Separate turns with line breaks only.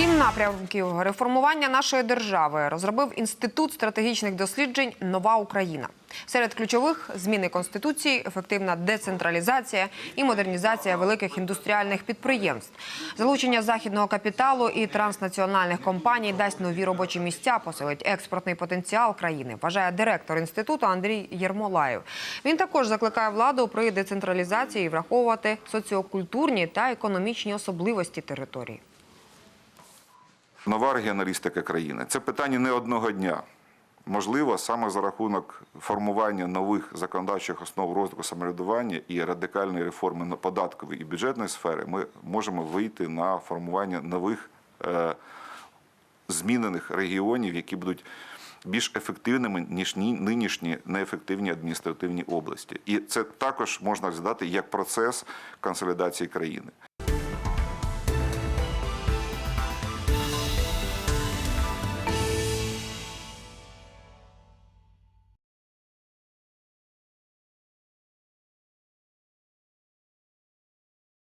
Сім напрямків реформування нашої держави розробив інститут стратегічних досліджень Нова Україна. Серед ключових зміни конституції, ефективна децентралізація і модернізація великих індустріальних підприємств. Залучення західного капіталу і транснаціональних компаній дасть нові робочі місця, посилить експортний потенціал країни. Вважає директор інституту Андрій Єрмолаєв. Він також закликає владу при децентралізації враховувати соціокультурні та економічні особливості території.
Нова регіоналістика країни це питання не одного дня. Можливо, саме за рахунок формування нових законодавчих основ розвитку самоврядування і радикальної реформи податкової і бюджетної сфери, ми можемо вийти на формування нових е, змінених регіонів, які будуть більш ефективними ніж нинішні неефективні адміністративні області. І це також можна розглядати як процес консолідації країни.